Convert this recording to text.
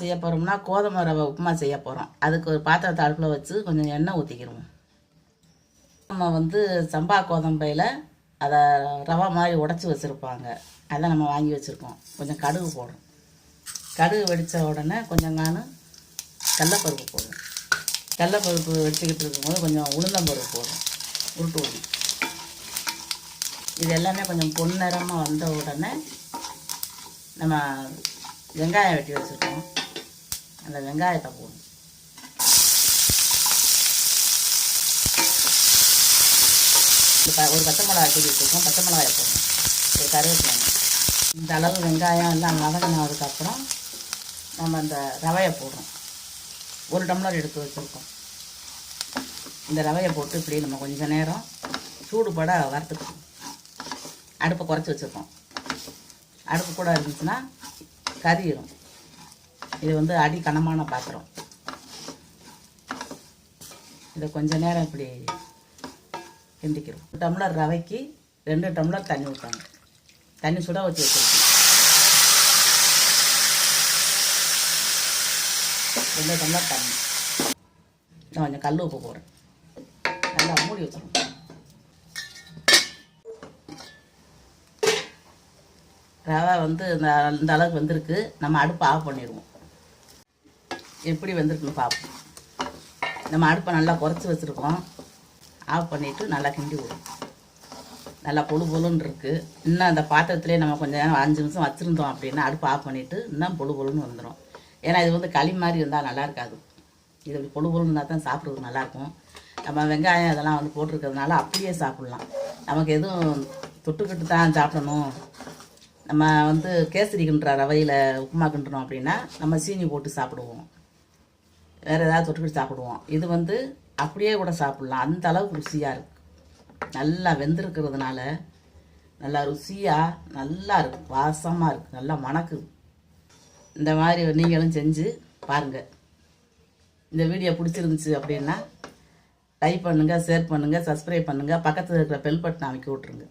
செய்ய போகிறோம்னா கோதுமை ரவை உப்புமா செய்ய போகிறோம் அதுக்கு ஒரு பாத்திரத்தை அடுப்பில் வச்சு கொஞ்சம் எண்ணெய் ஊற்றிக்கிடுவோம் நம்ம வந்து சம்பா கோதம்பையில் அதை ரவை மாதிரி உடச்சி வச்சுருப்பாங்க. அதை நம்ம வாங்கி வச்சுருக்கோம். கொஞ்சம் கடுகு போடும் கடுகு வெடித்த உடனே கொஞ்சம் நான் கடலப்பருப்பு போடும் கடலப்பருப்பு வெடிச்சிக்கிட்டு இருக்கும்போது கொஞ்சம் உளுந்தம்பருப்பு போடும் உருட்டு விடும் இது எல்லாமே கொஞ்சம் பொன்னிறமாக வந்த உடனே நம்ம வெங்காயம் வெட்டி வச்சுருக்கோம். அந்த வெங்காயத்தை போடணும் இப்போ ஒரு பச்சை மிளகாய் தூக்கி வச்சுருக்கோம். பச்சை மிளகாயை போடணும் ஒரு கருவேப்பிலை. இந்த அளவு வெங்காயம் எல்லாம் வதங்கினதுக்கப்புறம் நம்ம அந்த ரவையை போடுறோம். ஒரு டம்ளர் எடுத்து வச்சுருக்கோம். இந்த ரவையை போட்டு இப்படி நம்ம கொஞ்சம் நேரம் சூடுபட வறுத்துக்கணும். அடுப்பை குறைச்சி வச்சுருக்கோம். அடுப்பு கூட இருந்துச்சுன்னா கறியிடும் இது வந்து அடி கனமான பாத்திரம். இதை கொஞ்ச நேரம் இப்படி கிண்டிக்கிறோம். ஒரு டம்ளர் ரவைக்கு ரெண்டு டம்ளர் தண்ணி ஊற்றாங்க தண்ணி சுட வச்சு வச்சுருக்கோம். ரெண்டு டம்ளர் தண்ணி. நான் கொஞ்சம் கல் உப்பு போடுறேன். நல்லா மூடி வச்சிருக்கோம். ரவை வந்து இந்த இந்த அளவுக்கு வந்திருக்கு. நம்ம அடுப்பை ஆஃப் பண்ணிடுவோம். எப்படி வந்திருக்குன்னு பார்ப்போம். நம்ம அடுப்பை நல்லா குறைச்சி வச்சுருக்கோம். ஆஃப் பண்ணிவிட்டு நல்லா கிண்டி விடும் நல்லா பொழு பொழுன்னு இருக்குது இன்னும் அந்த பாத்திரத்துலேயே நம்ம கொஞ்சம் நேரம் அஞ்சு நிமிஷம் வச்சுருந்தோம் அப்படின்னா அடுப்பை ஆஃப் பண்ணிவிட்டு இன்னும் பொழு பொழுன்னு வந்துடும் ஏன்னா இது வந்து களி மாதிரி இருந்தால் நல்லா இருக்காது. இது இப்படி பொழு பொழுன்னு இருந்தால் தான் சாப்பிட்றதுக்கு நல்லாயிருக்கும் நம்ம வெங்காயம் இதெல்லாம் வந்து போட்டிருக்கிறதுனால அப்படியே சாப்பிட்லாம். நமக்கு எதுவும் தொட்டுக்கிட்டு தான் சாப்பிடணும். நம்ம வந்து கேசரி கிண்டுற ரவையில் உப்புமா கிண்டுறோம் அப்படின்னா நம்ம சீனி போட்டு சாப்பிடுவோம். வேறு ஏதாவது தொட்டுக்கிட்டு சாப்பிடுவோம். இது வந்து அப்படியே கூட சாப்பிட்லாம். அந்த அளவுக்கு ருசியாக இருக்குது நல்லா வெந்திருக்கிறதுனால நல்லா ருசியாக நல்லா இருக்குது வாசமாக இருக்குது நல்லா மணக்குது. இந்த மாதிரி நீங்களும் செஞ்சு பாருங்கள் இந்த வீடியோ பிடிச்சிருந்துச்சு அப்படின்னா லைக் பண்ணுங்கள் ஷேர் பண்ணுங்கள் சப்ஸ்கிரைப் பண்ணுங்கள் பக்கத்தில் இருக்கிற பெல் பட்டன் அமைக்க விட்ருங்க